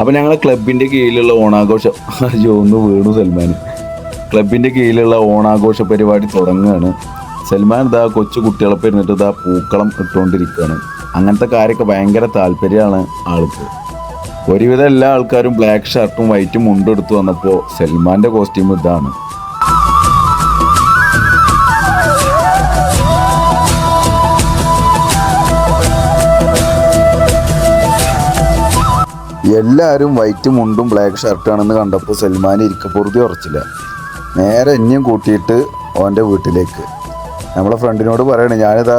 അപ്പോൾ ഞങ്ങൾ ക്ലബിന്റെ കീഴിലുള്ള ഓണാഘോഷം അയ്യോ ഒന്ന് വീണു സൽമാൻ ക്ലബിന്റെ കീഴിലുള്ള ഓണാഘോഷ പരിപാടി തുടങ്ങുകയാണ് സൽമാൻ ഇതാ കൊച്ചു കുട്ടികളൊപ്പം ഇരുന്നിട്ട് ഇതാ പൂക്കളം ഇട്ടുകൊണ്ടിരിക്കുകയാണ്. അങ്ങനത്തെ കാര്യമൊക്കെ ഭയങ്കര താല്പര്യമാണ് ആൾക്ക്. ഒരുവിധം എല്ലാ ആൾക്കാരും ബ്ലാക്ക് ഷർട്ടും വൈറ്റും മുണ്ടെടുത്ത് വന്നപ്പോൾ സൽമാന്റെ കോസ്റ്റ്യൂം ഇതാണ്. എല്ലാവരും വൈറ്റ് മുണ്ടും ബ്ലാക്ക് ഷർട്ടാണെന്ന് കണ്ടപ്പോൾ സൽമാൻ ഇരിക്കപ്പുറത്തി ഉറച്ചില്ല. നേരെ ഇനിയും കൂട്ടിയിട്ട് ഓന്റെ വീട്ടിലേക്ക്. നമ്മളെ ഫ്രണ്ടിനോട് പറയണേ ഞാനിതാ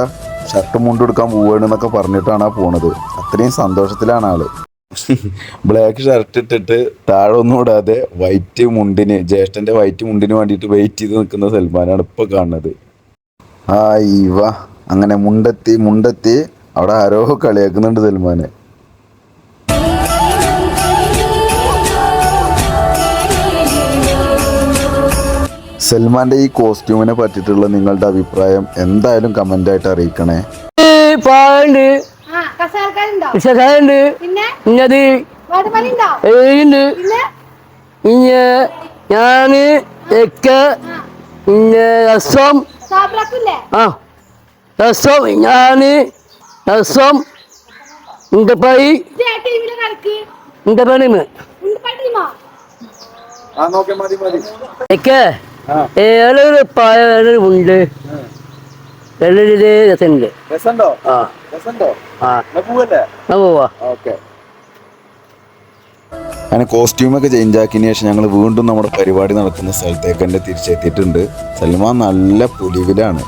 ഷർട്ട് മുണ്ട് എടുക്കാൻ പോവുകയാണെന്നൊക്കെ പറഞ്ഞിട്ടാണ് ആ പോണത്. അത്രയും സന്തോഷത്തിലാണ് ആൾ. ബ്ലാക്ക് ഷർട്ട് ഇട്ടിട്ട് താഴെ ഒന്നും ഇടാതെ വൈറ്റ് മുണ്ടിന് ജ്യേഷ്ഠന്റെ വൈറ്റ് മുണ്ടിന് വേണ്ടിയിട്ട് വെയിറ്റ് ചെയ്ത് നിൽക്കുന്ന സൽമാനാണ് ഇപ്പോൾ കാണുന്നത്. ആ ഇവ. അങ്ങനെ മുണ്ടെത്തി മുണ്ടെത്തി അവിടെ ആരോ കളിയാക്കുന്നുണ്ട് സൽമാനെ. സൽമാന്റെ ഈ കോസ്റ്റ്യൂമിനെ പറ്റിയിട്ടുള്ള നിങ്ങളുടെ അഭിപ്രായം എന്തായാലും കമന്റ് ആയിട്ട് അറിയിക്കണേ. ഇന്നത് പിന്നെ? പിന്നെ ഞാൻ ഒക്കെ പിന്നെ രസം. ആ രസം. ഞാൻ രസം. എന്റെ പൈ എന്റെ പണിമ ഉണ്ട് ടീമാ. ഒക്കെ ഉണ്ട്? വളരെ രസമുണ്ട്? രസമുണ്ടോ? ആ. രസമുണ്ടോ? ആ. പോവാ? ഓക്കെ. അങ്ങനെ കോസ്റ്റ്യൂമൊക്കെ ചേഞ്ച് ആക്കിയതിന് ശേഷം ഞങ്ങൾ വീണ്ടും നമ്മുടെ പരിപാടി നടക്കുന്ന സ്ഥലത്തേക്ക് തന്നെ തിരിച്ചെത്തിയിട്ടുണ്ട്. സൽമാൻ നല്ല പുലിവിലാണ്.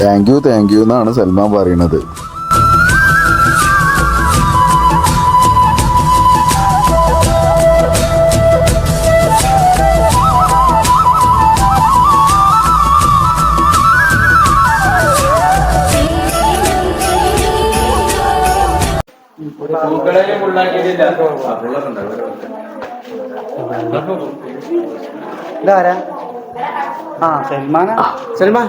താങ്ക് യു താങ്ക് യു എന്നാണ് സൽമാൻ പറയുന്നത്. ഇതാരാ? ആ സൽമാന? സൽമാൻ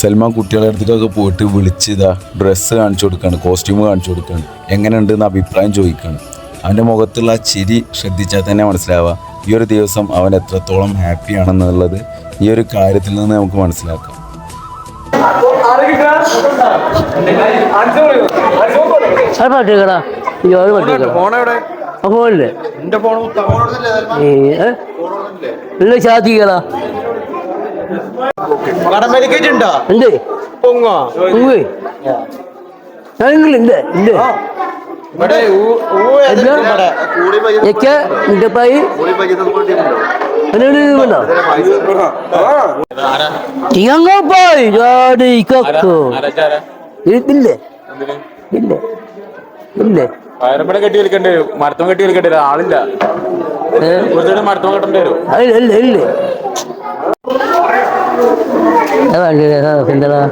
സൽമാൻ കുട്ടികളെ അടുത്തിട്ടൊക്കെ പോയിട്ട് വിളിച്ച് ഇതാ ഡ്രസ്സ് കാണിച്ചു കൊടുക്കാണ് കോസ്റ്റ്യൂം കാണിച്ചു കൊടുക്കാണ്. എങ്ങനെയുണ്ട് എന്ന് അഭിപ്രായം ചോദിക്കാണ്. അവന്റെ മുഖത്തുള്ള ആ ചിരി ശ്രദ്ധിച്ചാൽ തന്നെ മനസ്സിലാവുക ഈ ഒരു ദിവസം അവൻ എത്രത്തോളം ഹാപ്പി ആണെന്നുള്ളത് ഈ ഒരു കാര്യത്തിൽ നിന്ന് നമുക്ക് മനസ്സിലാക്കാം. ഫോണില്ലേ ഫോൺ ഇല്ല ഉണ്ട്. പൊങ്ങോ? ഉണ്ട്. ഞങ്ങൾ പോയി ജാടി കൊക്കോ ഇതില്ലേ ഇല്ലേ ഇല്ലേ വയറമ്പടെ കെട്ടി വലിക്കേണ്ടി വരും മരത്തം കെട്ടി വലിക്കേണ്ടി വരും ആളില്ല? കുറച്ചുകൂടി മരത്തം കെട്ടേണ്ടി വരും ഇല്ല ഇല്ല എന്താ മനെ,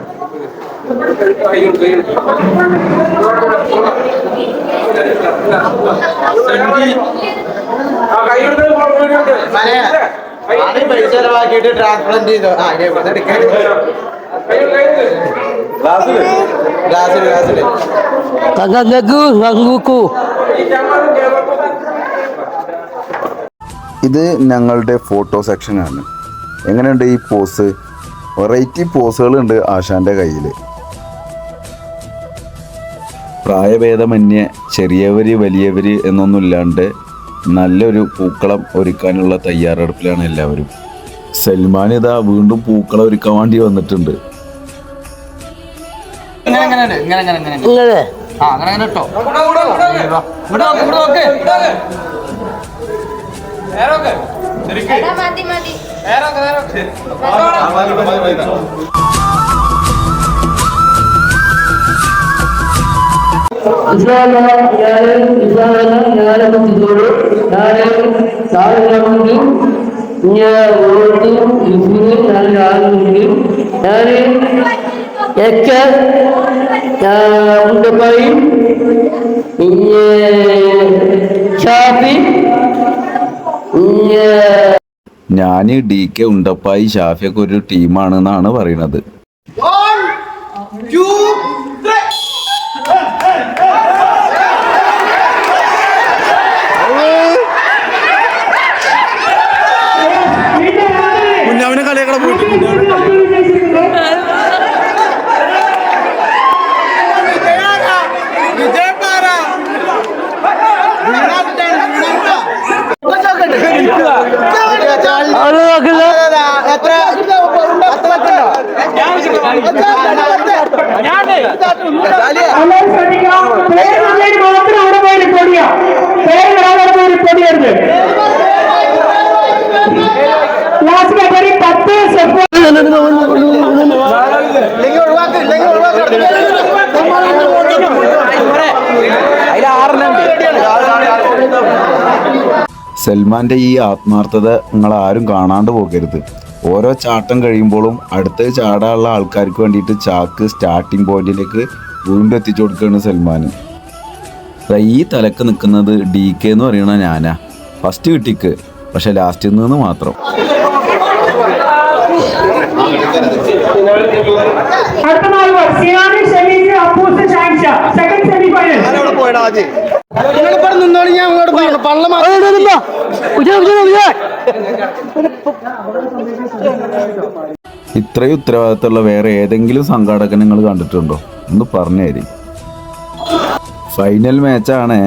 ആദ്യം പൈസ ചെലവാക്കിയിട്ട് ട്രാൻസ്പ്ലാന്റ് ചെയ്തോ? ആ എടുക്കാൻ ഗ്ലാസ്സിൽ. ഗ്ലാസ്സിൽ കങ്ങക്കു കങ്ങുക്കു ഇത് ഞങ്ങളുടെ ഫോട്ടോ സെക്ഷനാണ് എങ്ങനെയുണ്ട് ഈ പോസ് വെറൈറ്റി പോസുകളുണ്ട് ആശാന്റെ കയ്യിൽ പ്രായഭേദമന്യേ ചെറിയവര് വലിയവര് എന്നൊന്നുമില്ലാണ്ട് നല്ലൊരു പൂക്കളം ഒരുക്കാനുള്ള തയ്യാറെടുപ്പിലാണ് എല്ലാവരും. സൽമാൻ ഇതാ വീണ്ടും പൂക്കളം ഒരുക്കാൻ വേണ്ടി വന്നിട്ടുണ്ട്. ഇങ്ങനെ ഇങ്ങനെ ഞാൻ ഷാഫി ഞാൻ ഡി കെ ഉണ്ടപ്പായി ഷാഫിയൊക്കെ ഒരു ടീമാണെന്നാണ് പറയുന്നത് സൽമാന്റെ ഈ ആത്മാർത്ഥത നിങ്ങൾ ആരും കാണാണ്ട് പോകരുത്. ഓരോ ചാട്ടം കഴിയുമ്പോഴും അടുത്ത ചാടാനുള്ള ആൾക്കാർക്ക് വേണ്ടിയിട്ട് ചാക്ക് സ്റ്റാർട്ടിംഗ് പോയിന്റിലേക്ക് വീണ്ടും എത്തിച്ചു കൊടുക്കുകയാണ് സൽമാൻ ഈ തലക്ക് നിൽക്കുന്നത് ഡി കെ എന്ന് പറയുന്ന ഞാനാ. ഫസ്റ്റ് കിട്ടിക്ക് പക്ഷെ ലാസ്റ്റിൽ നിന്ന് മാത്രം. അടുത്ത നാല് പേർ സിയാനി ഷമീസ് അപ്പൂസ് ഷാൻഷ സെക്കൻഡ് സെമി ഫൈനൽ നിങ്ങളിപ്പോൾ നിന്നോളി ഞാൻ അങ്ങോട്ട് പറഞ്ഞു പള്ള ഇത്രയും ഉത്തരവാദിത്തമുള്ള വേറെ ഏതെങ്കിലും സംഘാടകൻ നിങ്ങൾ കണ്ടിട്ടുണ്ടോ? ഒന്ന് പറഞ്ഞു തരി ഫൈനൽ മാച്ചാണ്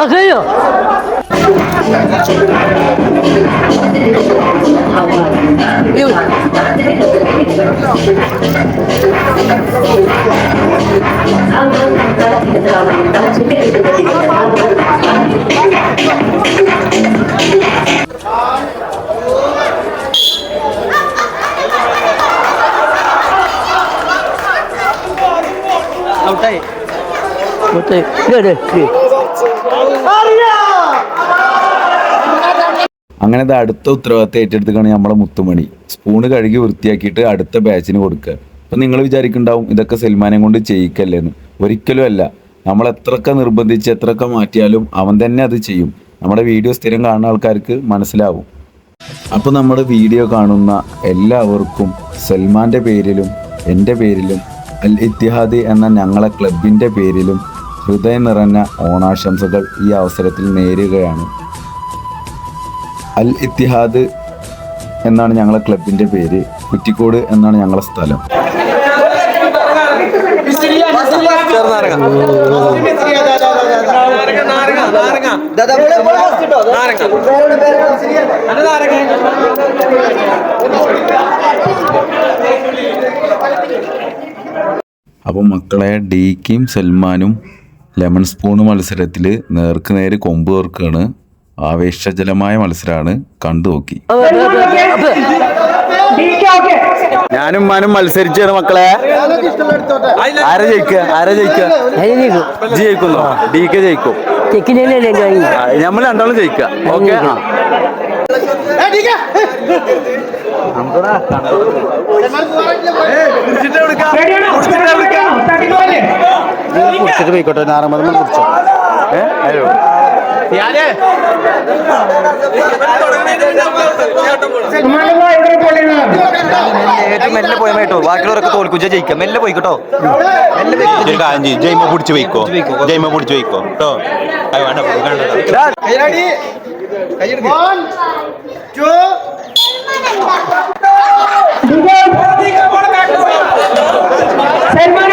ആ കഴിയോ ഔട്ടായി മൊത്തം ഇങ്ങോട്ട് ഇങ്ങ്. അങ്ങനെ അത് അടുത്ത ഉത്തരവാദിത്തം ഏറ്റെടുത്തുകയാണ് നമ്മളെ മുത്തുമണി. സ്പൂണ് കഴുകി വൃത്തിയാക്കിയിട്ട് അടുത്ത ബാച്ചിന് കൊടുക്കുക. അപ്പം നിങ്ങൾ വിചാരിക്കുന്നുണ്ടാവും ഇതൊക്കെ സൽമാനെ കൊണ്ട് ചെയ്യിക്കല്ലേന്ന്. ഒരിക്കലും അല്ല. നമ്മൾ എത്രയൊക്കെ നിർബന്ധിച്ച് എത്രയൊക്കെ മാറ്റിയാലും അവൻ തന്നെ അത് ചെയ്യും. നമ്മുടെ വീഡിയോ സ്ഥിരം കാണുന്ന ആൾക്കാർക്ക് മനസ്സിലാവും. അപ്പോൾ നമ്മുടെ വീഡിയോ കാണുന്ന എല്ലാവർക്കും സൽമാന്റെ പേരിലും എന്റെ പേരിലും അൽ ഇത്തിഹാദ് എന്ന ഞങ്ങളെ ക്ലബിന്റെ പേരിലും ഹൃദയം നിറഞ്ഞ ഓണാശംസകൾ ഈ അവസരത്തിൽ നേരുകയാണ്. അൽ ഇത്തിഹാദ് എന്നാണ് ഞങ്ങളെ ക്ലബിന്റെ പേര്. കുറ്റിക്കോട് എന്നാണ് ഞങ്ങളെ സ്ഥലം. അപ്പോൾ മക്കളെ ഡീക്കിയും സൽമാനും ലെമൺ സ്പൂൺ മത്സരത്തിൽ നേർക്ക് നേര് കൊമ്പ് ഓർക്കാണ് ആവേശജലമായ മത്സരമാണ് കണ്ടു നോക്കി. ഓക്കെ ഞാനും മാനും മത്സരിച്ചാണ് മക്കളെ. ആരാ ജയിക്കുക ആരാ ജയിക്കുക ജയിക്കുന്നു? ഡി കെ ജയിക്കും. നമ്മൾ രണ്ടാളും ജയിക്കുക ഓക്കെ? റെഡിയാണോ പോലെ കുടിച്ചിട്ട് പോയിക്കോട്ടെ നാറമ്പത് കുടിച്ചോ. ഏഹ് നമ്മളിപ്പോ ഇവിടെ report ചെയ്യുന്നത് മെല്ലെ പോയ കേട്ടോ ബാക്കിയുള്ളവരൊക്കെ തോൽക്കും. ജയിക്കാം. മെല്ലെ പോയിക്കോട്ടോ. ഒരു കാര്യം ചെയ്യ്. ജയ്മ പിടിച്ച് വയ്ക്കോ ജയ്മ പിടിച്ച് വയ്ക്കോ കേട്ടോ? അത് വേണ്ട കണ്ടോ കൈയടി വൺ ടു സൽമാൻ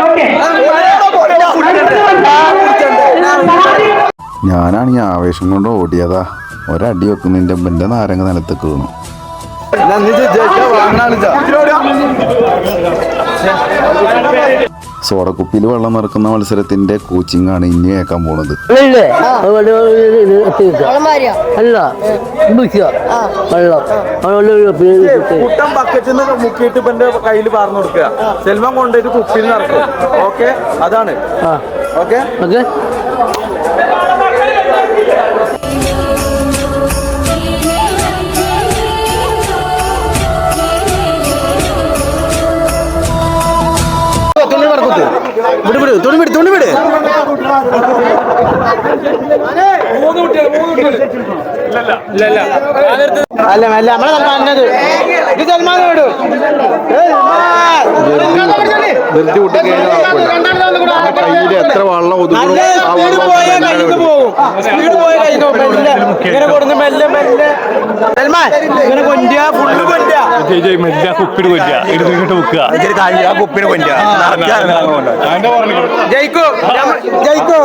ഓക്കെ ഞാനാണ് ഈ ആവേശം കൊണ്ട് ഓടിയതാ. ഒരടി വെക്കുന്നതിന്റെ എന്റെ നാരങ്ങ നിലത്തേക്ക് വീണു. സോടക്കുപ്പിയിൽ വെള്ളം നിറക്കുന്ന മത്സരത്തിന്റെ കോച്ചിങ് ആണ് ഇനി കേൾക്കാൻ പോണത്. ബക്കറ്റിൽ നിന്ന് മുക്കിയിട്ട് ഇവന്റെ കയ്യിൽ പാർന്നു കൊടുക്കുക. സെൽവം കൊണ്ടുപോയിട്ട് കുപ്പിയിൽ നിറക്കും ഓക്കെ? അതാണ്. ഓക്കെ ഓക്കെ വിട് വിട് തുണി വിട് തുണി വിട് അല്ല അല്ല നമ്മളെ പറഞ്ഞത് ഇത് സൽമാൻ വിടൂ കയ്യിൽ എത്ര വെള്ളം ഒതുങ്ങും ആ സ്പീഡ് വെള്ളം പോയ തന്നെ കയ്യിൽ വരും. പോകും സ്പീഡ് പോയ കയ്യിൽ മെല്ലെ ഇങ്ങനെ കൊടുന്ന് മെല്ലെ മെല്ലെ സൽമാൻ ഇങ്ങനെ കൊണ്ടുക ഫുള്ള് കൊണ്ടുക ആ കുപ്പി ജയിക്കോ ജയിക്കോ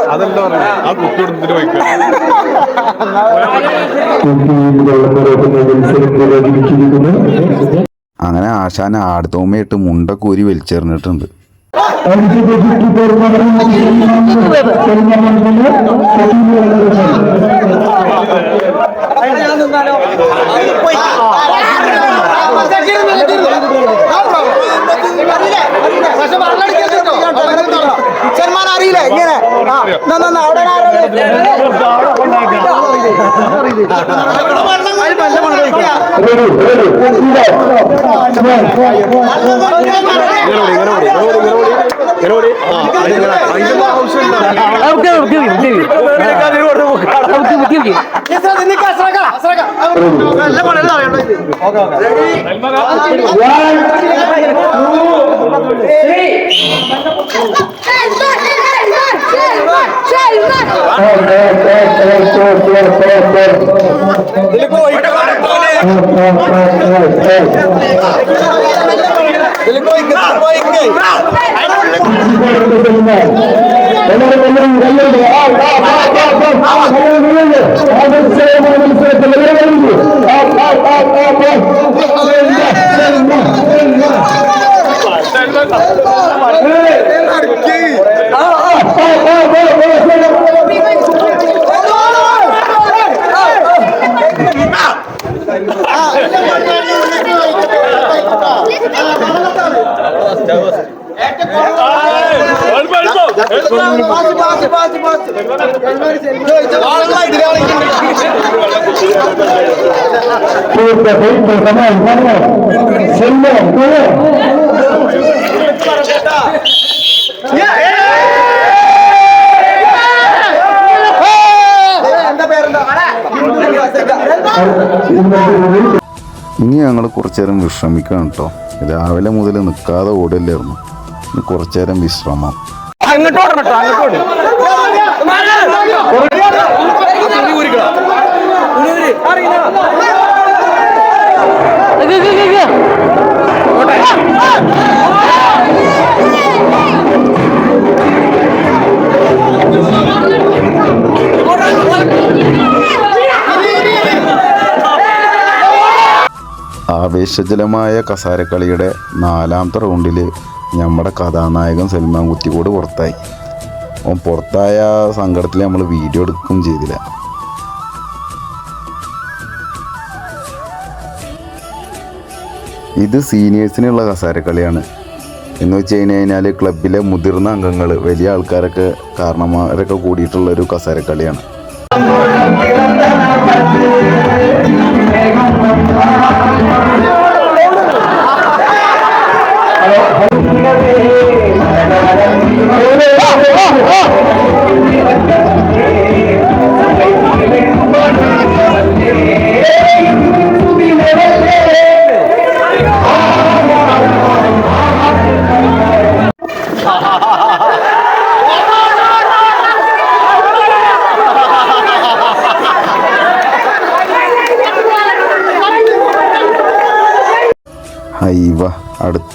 അങ്ങനെ ആശാൻ ആടുത്തോമയിട്ട് മുണ്ട കൂരി വലിച്ചെറിഞ്ഞിട്ടുണ്ട്. അറിയില്ല ഇങ്ങനെ ഓക്കെ ഓക്കെ ഓക്കെ ഓക്കെ ഇനി ഞങ്ങൾ കുറച്ചു നേരം വിശ്രമിക്കണം കേട്ടോ. രാവിലെ മുതൽ നിൽക്കാതെ ഓടില്ലായിരുന്നു കുറച്ചേരം വിശ്രമം. അങ്ങോട്ട് ഓടണം അങ്ങോട്ട് ആവേശജലമായ കസാരക്കളിയുടെ നാലാമത്തെ റൗണ്ടിൽ നമ്മുടെ കഥാനായകൻ സൽമാൻ കുത്തിക്കോട് പുറത്തായി. അവൻ പുറത്തായ സങ്കടത്തിൽ നമ്മൾ വീഡിയോ എടുക്കുകയും ചെയ്തില്ല. ഇത് സീനിയേഴ്സിനുള്ള കസാരക്കളിയാണ്. എന്ന് വെച്ച് കഴിഞ്ഞ് കഴിഞ്ഞാൽ ക്ലബിലെ മുതിർന്ന അംഗങ്ങൾ വലിയ ആൾക്കാരൊക്കെ കാരണന്മാരൊക്കെ കൂടിയിട്ടുള്ള ഒരു കസാരക്കളിയാണ്.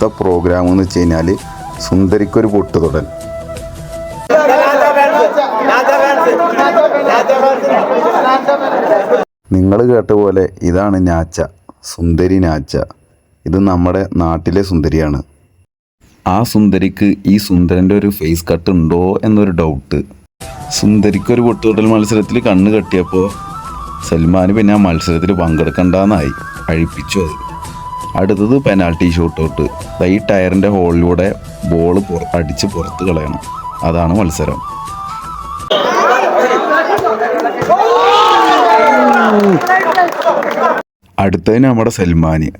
അടുത്ത പ്രോഗ്രാം എന്ന് വെച്ച് കഴിഞ്ഞാൽ സുന്ദരിക്കൊരു പൊട്ട് തൊടൽ. നിങ്ങൾ കേട്ട പോലെ ഇതാണ് നാച്ച സുന്ദരി നാച്ച. ഇത് നമ്മുടെ നാട്ടിലെ സുന്ദരിയാണ്. ആ സുന്ദരിക്ക് ഈ സുന്ദരന്റെ ഒരു ഫേസ് കട്ട് ഉണ്ടോ എന്നൊരു ഡൗട്ട് സുന്ദരിക്കൊരു പൊട്ടുതൊടൽ മത്സരത്തിൽ കണ്ണ് കെട്ടിയപ്പോൾ സൽമാൻ പിന്നെ ആ മത്സരത്തിൽ പങ്കെടുക്കണ്ടെന്നായി അഴിപ്പിച്ചു അത്. അടുത്തത് പെനാൽറ്റി ഷൂട്ട് ഔട്ട് ഈ ടയറിന്റെ ഹോളിലൂടെ ബോൾ അടിച്ച് പുറത്ത് കളയണം. അതാണ് മത്സരം. അടുത്തത് നമ്മുടെ സൽമാന്.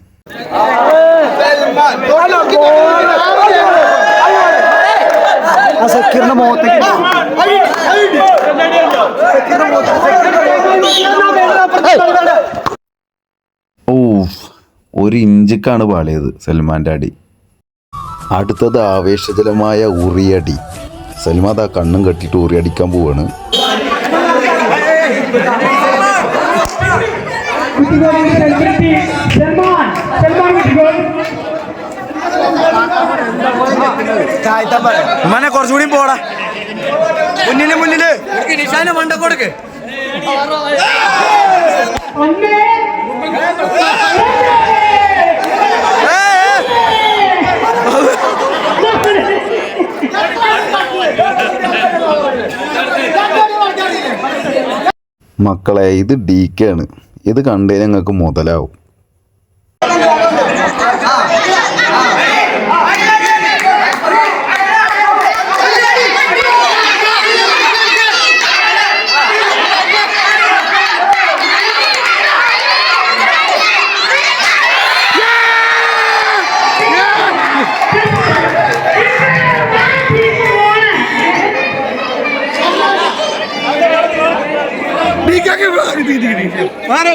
ഓ ഒരു ഇഞ്ചിക്കാണ് പാളിയത് സൽമാന്റെ അടി. അടുത്തത് ആവേശജലമായ ഉറിയടി. സൽമാൻ ആ കണ്ണും കെട്ടിയിട്ട് ഉറിയടിക്കാൻ പോവാണ്. ഉമ്മാനെ കുറച്ചുകൂടി പോടാ. മുന്നിൽ മുന്നിൽ. നിശാന മണ്ട കൊടുക്ക് മക്കളെ ഇത് ഡി കെ ആണ്. ഇത് കണ്ടു നിങ്ങൾക്ക് മുതലാവും. মারো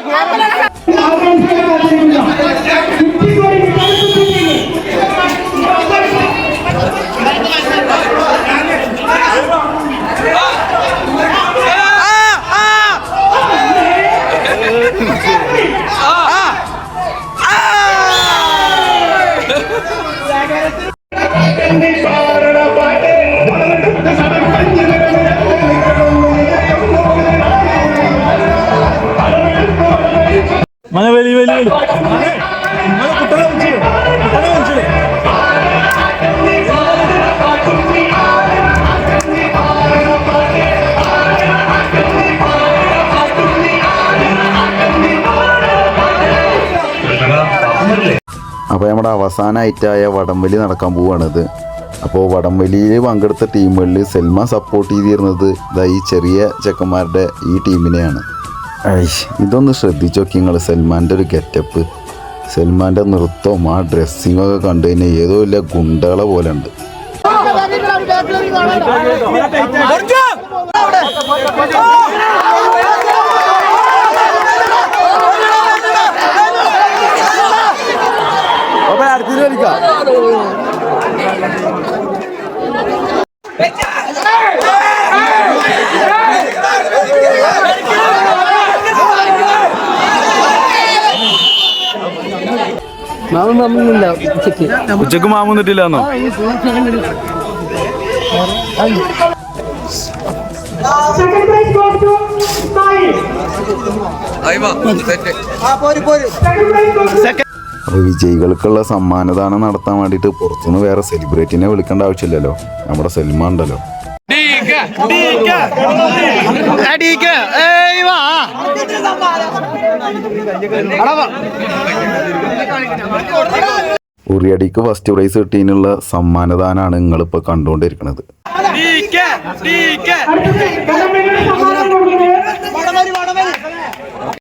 അപ്പോൾ നമ്മുടെ അവസാന ഐറ്റായ വടംവലി നടക്കാൻ പോവുകയാണിത് അപ്പോൾ വടംവലിയിൽ പങ്കെടുത്ത ടീമുകളിൽ സെൽമ സപ്പോർട്ട് ചെയ്തിരുന്നത് ഈ ചെറിയ ചെക്കന്മാരുടെ ഈ ടീമിനെയാണ് ഐഷ് ഇതൊന്ന് ശ്രദ്ധിച്ചു നോക്കി നിങ്ങൾ സൽമാന്റെ ഒരു ഗെറ്റപ്പ്. സൽമാന്റെ നൃത്തവും ആ ഡ്രസ്സിങ്ങും ഒക്കെ കണ്ടു കഴിഞ്ഞാൽ ഏതോ ഇല്ല ഗുണ്ടകളെ പോലെ ഉണ്ട്. അപ്പൊ അടുത്തത് കളിക്കാം മാമൻ മാമനുണ്ടോ ഉച്ചയ്ക്ക് ഉച്ചയ്ക്ക് മാമൂന്നിട്ടില്ലെന്നോ Second place goes to വന്നില്ല ഉച്ചയ്ക്ക് ഉച്ചയ്ക്ക് goes വന്നിട്ടില്ലെന്നോ? അപ്പോൾ വിജയികൾക്കുള്ള സമ്മാനദാനം നടത്താൻ വേണ്ടിട്ട് പുറത്തുനിന്ന് വേറെ സെലിബ്രിറ്റിനെ വിളിക്കേണ്ട ആവശ്യമില്ലല്ലോ. നമ്മുടെ സൽമാൻ ഉണ്ടല്ലോ. ഉറിയടിക്ക് ഫസ്റ്റ് പ്രൈസ് കിട്ടിയതിനുള്ള സമ്മാനദാനാണ് നിങ്ങളിപ്പോൾ കണ്ടുകൊണ്ടിരിക്കുന്നത്.